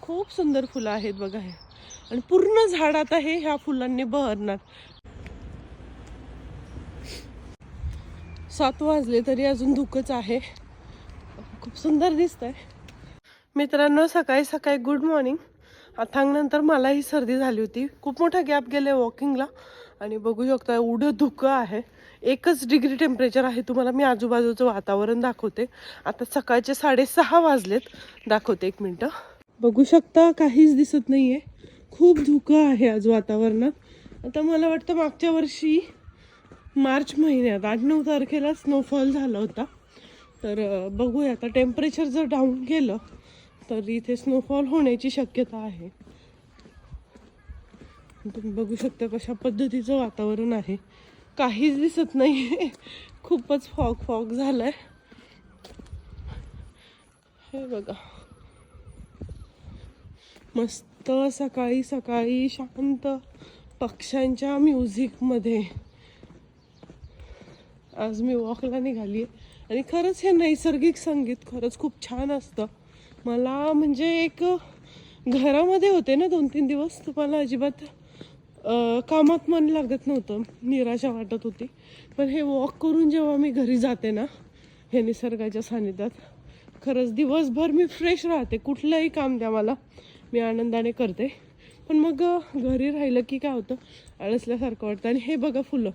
खूप सुंदर फुलं आहेत बघा हे. आणि पूर्ण झाड आता हे ह्या फुलांनी बहरणार. सात वाजले तरी अजून धुकच आहे. खूप सुंदर दिसतंय. मित्रांनो सकाळी सकाळी गुड मॉर्निंग अथांगनंतर मलाही सर्दी झाली होती. खूप मोठा गॅप गेले वॉकिंगला आणि बघू शकता एवढं धुकं आहे. एकच डिग्री टेम्परेचर आहे तुम्हाला मी आजूबाजूचं वातावरण दाखवते. आता सकाळचे साडेसहा वाजलेत. दाखवते एक मिनटं. बघू शकता काहीच दिसत नाही आहे खूप धुकं आहे आज वातावरणात. आता मला वाटतं मागच्या वर्षी मार्च महिन्यात आठ नऊ तारखेला स्नोफॉल झाला होता. तर बघूया. आता टेम्परेचर जर डाऊन गेलं तर इथे स्नोफॉल होण्याची शक्यता आहे. तुम्ही बघू शकता कशा पद्धतीचं वातावरण आहे. काहीच दिसत नाही आहे खूपच फॉग फॉग झालाय. हे बघा. मस्त सकाळी सकाळी शांत पक्ष्यांच्या म्युझिकमध्ये. आज मी वॉकला निघाली आणि खरंच हे नैसर्गिक संगीत खरंच खूप छान असतं. मला म्हणजे एक घरामध्ये होते ना दोन तीन दिवस तुम्हाला अजिबात कामात मन लागत नव्हतं. निराशा वाटत होती. पण हे वॉक करून जेव्हा मी घरी जाते ना हे निसर्गाच्या सानिध्यात खरंच दिवसभर मी फ्रेश राहते. कुठलंही काम द्या मला मी आनंदाने करते. पण मग घरी राहिलं की काय होतं? आळसल्यासारखं वाटतं. आणि हे बघा फुलं.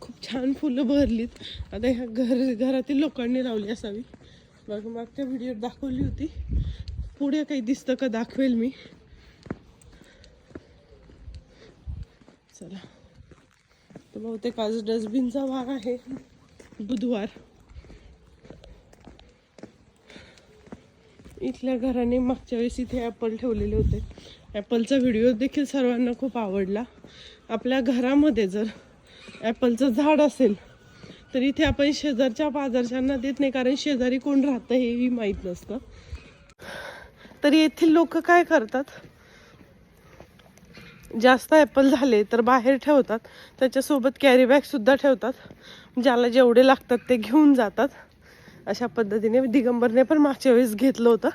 खूप छान फुलं भरलीत. आता ह्या घर घरातील लोकांनी लावली असावी. बघ मागच्या व्हिडिओ दाखवली होती. पुढे काही दिसतं का दाखवेल मी. चला. तर बहुतेक आज डस्टबिनचा वार आहे. बुधवार. इथल्या घराने मागच्या वेळेस इथे ॲपल ठेवलेले होते. ॲपलचा व्हिडिओ देखील सर्वांना खूप आवडला. आपल्या घरामध्ये जर ॲपलचं झाड असेल तर इथे आपण शेजारच्या पाजारच्यांना देत नाही कारण शेजारी कोण राहतं हेही माहीत नसतं. तर येथील लोक काय करतात? जास्त ॲपल झाले तर बाहेर ठेवतात. त्याच्यासोबत कॅरी बॅगसुद्धा ठेवतात. ज्याला जेवढे लागतात ते घेऊन जातात. अशा पद्धतीने दिगंबरने पण मागच्या वेळेस घेतलं होतं.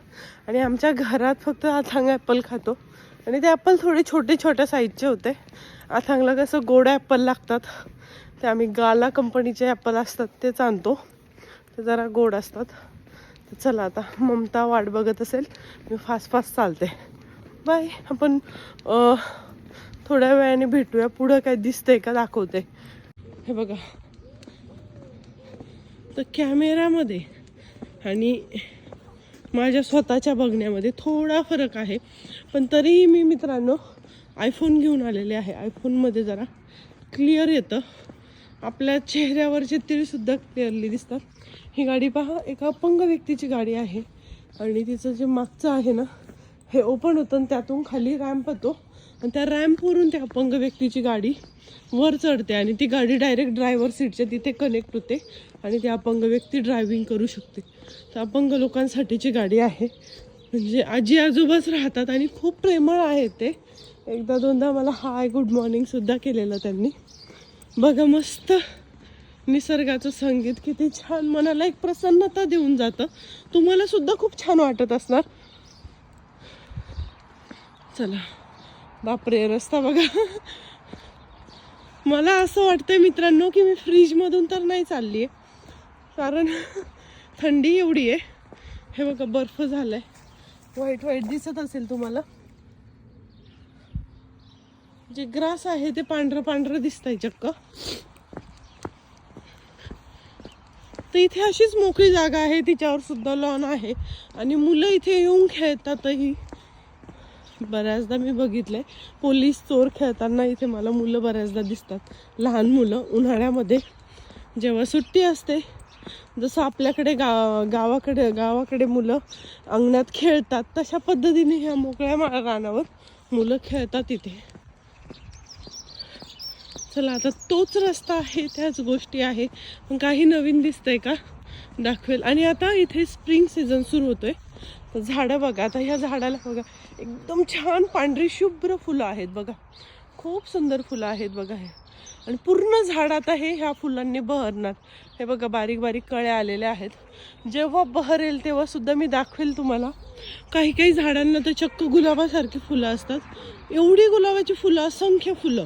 आणि आमच्या घरात फक्त अथांग ॲपल खातो. आणि ते ॲपल थोडे छोटे छोट्या साईजचे होते. अथांगला कसं गोड ॲपल लागतात. ते आम्ही गाला कंपनीचे ॲपल असतात तेच आणतो. ते जरा गोड असतात. तर चला आता ममता वाट बघत असेल. मी फास्ट फास्ट चालते. बाय आपण थोड्या वेळाने भेटूया. पुढं काय दिसतंय का दाखवते. हे बघा. तर कॅमेरामध्ये आणि माझ्या स्वतःच्या बघण्यामध्ये थोडा फरक आहे. पण तरीही मी मित्रांनो आयफोन घेऊन आलेले आहे. आयफोनमध्ये जरा क्लिअर येतं. आपल्या चेहऱ्यावरचे तिळसुद्धा क्लिअरली दिसतात. ही गाडी पहा एका अपंग व्यक्तीची गाडी आहे. आणि तिचं जे मागचं आहे ना हे ओपन होतं आणि त्यातून खाली रॅम्प होतो. आणि त्या रॅम्पवरून त्या अपंग व्यक्तीची गाडी वर चढते आणि ती गाडी डायरेक्ट ड्रायव्हर सीटच्या तिथे कनेक्ट होते आणि ती अपंग व्यक्ती ड्रायव्हिंग करू शकते. तर अपंग लोकांसाठीची गाडी आहे. म्हणजे आजी आजोबाच राहतात आणि खूप प्रेमळ आहे ते. एकदा दोनदा मला हाय गुड मॉर्निंगसुद्धा केलेलं त्यांनी. बघा मस्त निसर्गाचं संगीत किती छान. मनाला एक प्रसन्नता देऊन जातं. तुम्हाला सुद्धा खूप छान वाटत असणार. चला. बापरे रस्ता बघा. मला असं वाटतंय मित्रांनो की मी फ्रीजमधून तर नाही चालली आहे कारण थंडी एवढी आहे. हे बघा बर्फ झालाय. व्हाईट व्हाईट दिसत असेल तुम्हाला. जे ग्रास आहे ते पांढरं पांढरं दिसतंय चक्क. तर इथे अशीच मोकळी जागा आहे तिच्यावर सुद्धा लॉन आहे. आणि मुलं इथे येऊन खेळतातही. बऱ्याचदा मी बघितलंय पोलीस चोर खेळताना इथे मला मुलं बऱ्याचदा दिसतात. लहान मुलं उन्हाळ्यामध्ये जेव्हा सुट्टी असते जसं आपल्याकडे गा गावाकडे गावाकडे मुलं अंगणात खेळतात तशा पद्धतीने ह्या मोकळ्या मा- रानावर मुलं खेळतात इथे. चला आता तोच रस्ता आहे त्याच गोष्टी आहे. पण काही नवीन दिसतंय का? दाखवेल. आणि आता इथे स्प्रिंग सीझन सुरू होतोय. तर झाडं बघा आता ह्या झाडाला बघा एकदम छान पांढरी शुभ्र फुलं आहेत बघा. खूप सुंदर फुलं आहेत बघा हे. आणि पूर्ण झाड आता हे ह्या फुलांनी बहरणार. हे बघा बारीक बारीक कळ्या आलेल्या आहेत. जेव्हा बहरेल तेव्हा सुद्धा मी दाखवेल तुम्हाला. काही काही झाडांना तर चक्क गुलाबासारखी फुलं असतात. एवढी गुलाबाची फुलं असंख्य फुलं.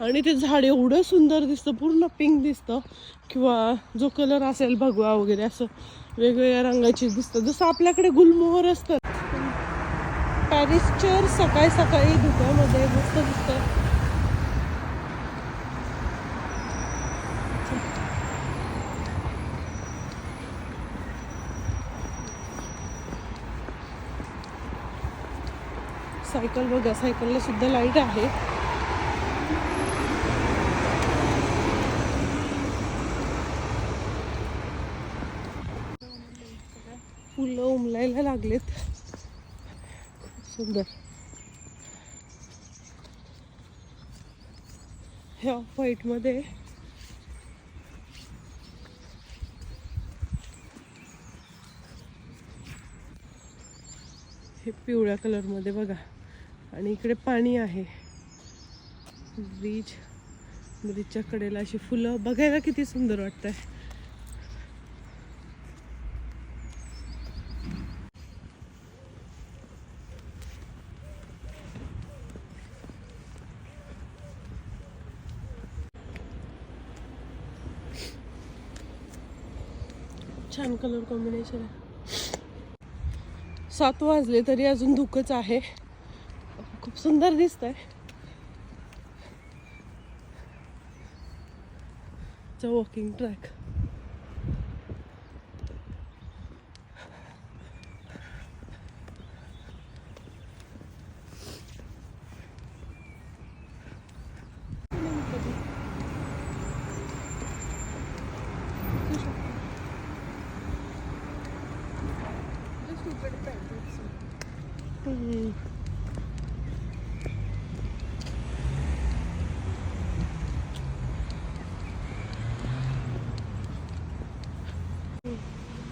आणि ते झाड एवढं सुंदर दिसतं पूर्ण पिंक दिसतं. किंवा जो कलर असेल भगवा वगैरे असं. वेगवेगळ्या रंगाची दिसतं जसं आपल्याकडे गुलमोहर असतं. पॅरिस सकाळी सकाळी धुक्यामध्ये मस्त दिसतं सायकल बघा सायकलला सुद्धा लाइट आहे. फुलं लागलेत. खूप सुंदर. ह्या व्हाईटमध्ये हे पिवळ्या कलरमध्ये बघा. आणि इकडे पाणी आहे. ब्रिज. ब्रिजच्या कडेला अशी फुलं बघायला किती सुंदर वाटत आहे छान कलर कॉम्बिनेशन आहे. सात वाजले तरी अजून धुकच आहे. खूप सुंदर दिसत आहे वॉकिंग ट्रॅक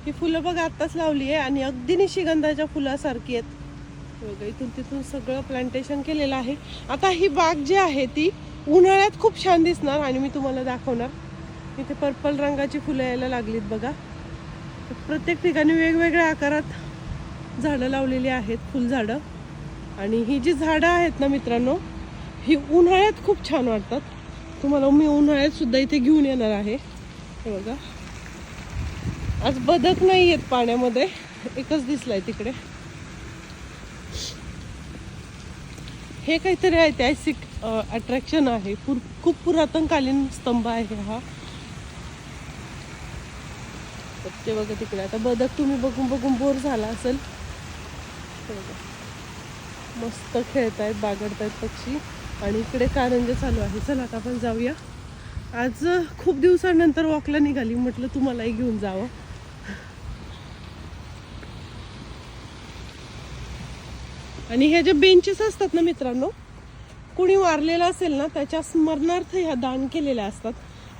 ही फुलं बघ आत्ताच लावली आहे आणि अगदी निशिगंधाच्या फुलासारखी आहेत. बघा इथून तिथून सगळं प्लांटेशन केलेलं आहे. आता ही बाग जी आहे ती उन्हाळ्यात खूप छान दिसणार आणि मी तुम्हाला दाखवणार. इथे पर्पल रंगाची फुलं यायला लागलीत बघा. प्रत्येक ठिकाणी वेगवेगळ्या आकारात झाडं लावलेली आहेत फुलझाडं. आणि ही जी झाडं आहेत ना मित्रांनो ही उन्हाळ्यात खूप छान वाटतात. तुम्हाला मी उन्हाळ्यात सुद्धा इथे घेऊन येणार आहे. हे बघा. आज बदक नाही आहेत पाण्यामध्ये. एकच दिसलाय तिकडे. हे काहीतरी ऐतिहासिक अट्रॅक्शन आहे. पुर खूप पुरातनकालीन स्तंभ आहे हा. ते बघा तिकडे. आता बदक तुम्ही बघून बघून बोर झाला असेल. मस्त खेळतायत बागडतायत पक्षी. आणि इकडे कारंजे चालू आहे. चला आता आपण जाऊया. आज खूप दिवसानंतर वॉकला निघाली. म्हटलं तुम्हालाही घेऊन जावं. आणि ह्या ज्या बेंचेस असतात ना मित्रांनो कुणी वारलेलं असेल ना त्याच्या स्मरणार्थ ह्या दान केलेल्या असतात.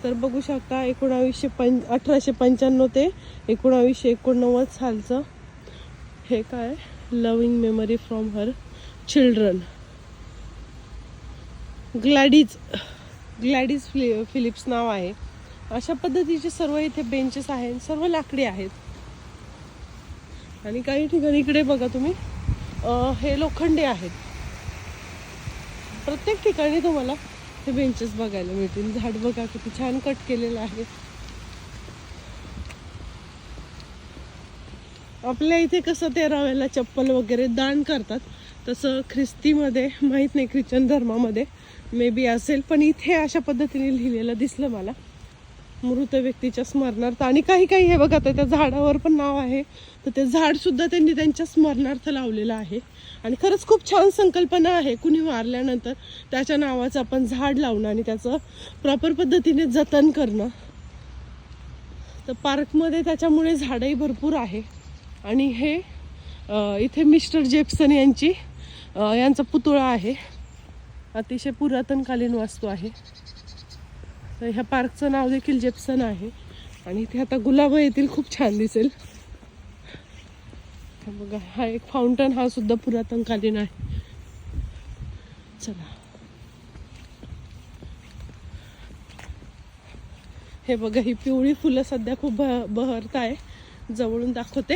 तर बघू शकता एकोणावीसशे पं अठराशे पंच्याण्णव ते एकोणावीसशे एकोणनव्वद सालचं हे काय? Loving memory from her children Gladys Gladys फिलि Phillips नाव आहे. अशा पद्धतीचे सर्व इथे बेंचेस आहेत सर्व लाकडी आहेत. आणि काही ठिकाणी इकडे बघा तुम्ही. हे लोखंडी आहेत. प्रत्येक ठिकाणी तुम्हाला हे बेंचेस बघायला मिळतील. झाड बघा किती छान कट केलेलं आहे. आपल्या इथे कसं तेराव्याला चप्पल वगैरे दान करतात. तसं ख्रिस्तीमध्ये माहीत नाही ख्रिश्चन धर्मामध्ये मे बी असेल पण इथे अशा पद्धतीने लिहिलेलं दिसलं मला. मृत व्यक्तीच्या स्मरणार्थ आणि काही काही हे बघा आता त्या झाडावर पण नाव आहे. तर ते झाड सुद्धा त्यांनी त्यांच्या स्मरणार्थ लावलेलं आहे. आणि खरंच खूप छान संकल्पना आहे. कुणी मारल्यानंतर त्याच्या नावाचं आपण झाड लावणं आणि त्याचं प्रॉपर पद्धतीने जतन करणं. तर पार्कमध्ये त्याच्यामुळे झाडंही भरपूर आहे. आणि हे इथे मिस्टर जेप्सन यांची यांचा पुतळा आहे. अतिशय पुरातनकालीन वास्तू आहे. तर ह्या पार्कचं नाव देखील जेप्सन आहे. आणि इथे आता गुलाब येतील खूप छान दिसेल. हे बघा हा एक फाउंटन हा सुद्धा पुरातनकालीन आहे. चला. हे बघा ही पिवळी फुलं सध्या खूप बहरत आहे. जवळून दाखवते.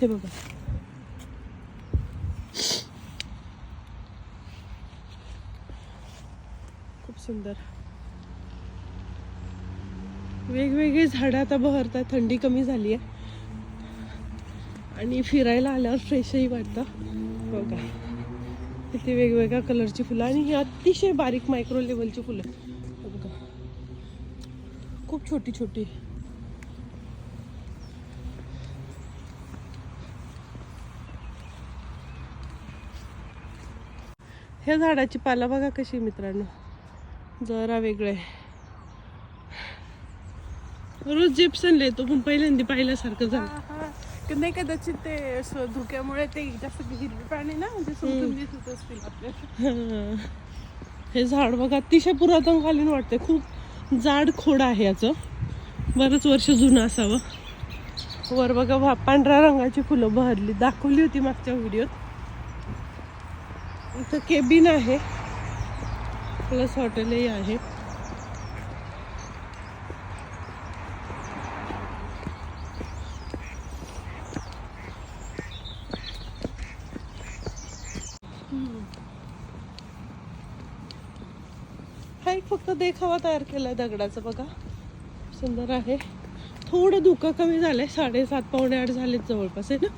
हे बघा. सुंदर. वेगवेगळी झाडं आता बहरतात थंडी कमी झाली आहे आणि फिरायला आल्यावर फ्रेशही वाटतं. बघा. किती वेगवेगळ्या कलरची फुलं आणि ही अतिशय बारीक मायक्रो लेवलची फुलं. बघा. खूप छोटी छोटी. ह्या झाडाची पाला बघा कशी मित्रांनो. जरा वेगळं. आहे रोज जिप्सन लिहितो पण पहिल्यांदा पाहिल्यासारखं झालं. नाही कदाचित ते धुक्यामुळे ते जास्त हिरवे प्राणी ना म्हणजे समजून होत असतील आपल्याला हा. झाड बघा अतिशय पुरातन कालीन वाटते खूप जाड खोड आहे याचं. बरंच वर्ष जुनं असावं. वर बघा पांढऱ्या रंगाची फुलं बहरली. दाखवली होती मागच्या व्हिडिओत. इथं केबिन आहे. प्लस हॉटेलही आहे. हा एक फक्त देखावा तयार केलाय दगडाचा बघा. सुंदर आहे. थोडं धुकं कमी झालंय. साडेसात पावणे आठ झालेत जवळपास आहे ना?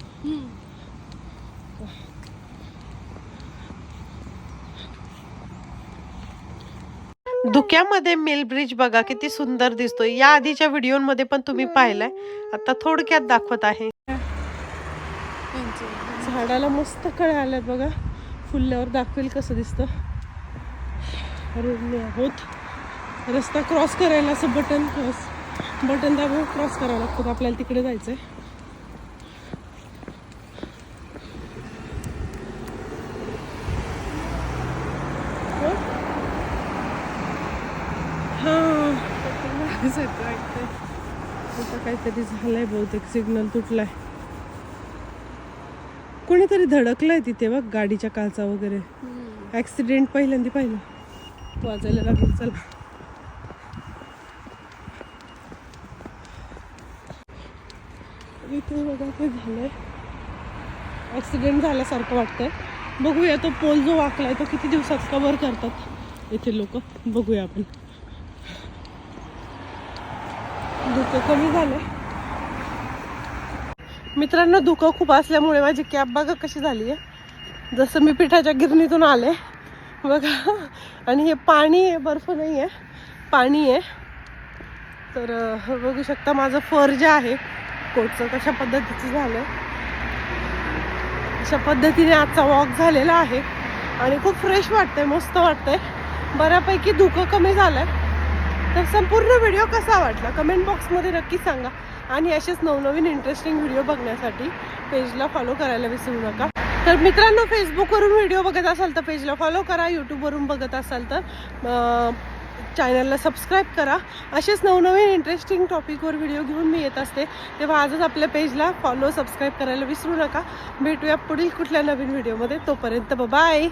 धुक्यामध्ये मेल ब्रिज बघा किती सुंदर दिसतोय. या आधीच्या व्हिडिओमध्ये पण तुम्ही पाहिलाय. आता थोडक्यात दाखवत आहे. झाडाला मस्त कळे आल्यात बघा. फुलल्यावर दाखवेल कसं दिसतं. रोडने आहोत. रस्ता क्रॉस करायला असं बटन क्रॉस बटन दाबून क्रॉस करावं लागतं. आपल्याला तिकडे जायचंय. आहे हां आता काहीतरी झालंय बहुतेक. सिग्नल तुटलाय. कोणीतरी धडकलंय तिथे बघ गाडीच्या काचा वगैरे. ऍक्सिडेंट पहिल्यांदा पाहिलं. वाजायला लागेल. चला. इथे बघा ते झालंय. ऍक्सिडेंट झाल्यासारखं वाटतंय. बघूया तो पोल जो वाकलाय तो किती दिवसात कव्हर करतात. इथे लोक. बघूया आपण. धुकं कमी झालंय. मित्रांनो धुकं खूप असल्यामुळे माझी कॅब बघा कशी झाली आहे. जसं मी पिठाच्या गिरणीतून आले बघा. आणि हे पाणी आहे बर्फ नाही आहे पाणी आहे. तर बघू शकता माझं फर जे आहे कोटचं कशा पद्धतीचं झालं. अशा पद्धतीने आजचा वॉक झालेला आहे. आणि खूप फ्रेश वाटतंय मस्त वाटतंय. बऱ्यापैकी धुकं कमी झालं आहे तर संपूर्ण व्हिडिओ कसा वाटला? कमेंट बॉक्समध्ये नक्की सांगा. आणि असेच नवनवीन इंटरेस्टिंग व्हिडिओ बघण्यासाठी पेजला फॉलो करायला विसरू नका. तर मित्रांनो फेसबुकवरून व्हिडिओ बघत असाल तर पेजला फॉलो करा. यूट्यूबवरून बघत असाल तर चॅनलला सबस्क्राईब करा. असेच नवनवीन इंटरेस्टिंग टॉपिकवर व्हिडिओ घेऊन मी येत असते. तेव्हा आजच आपल्या पेजला फॉलो सबस्क्राईब करायला विसरू नका. भेटूया पुढील कुठल्या नवीन व्हिडिओमध्ये. तोपर्यंत बाय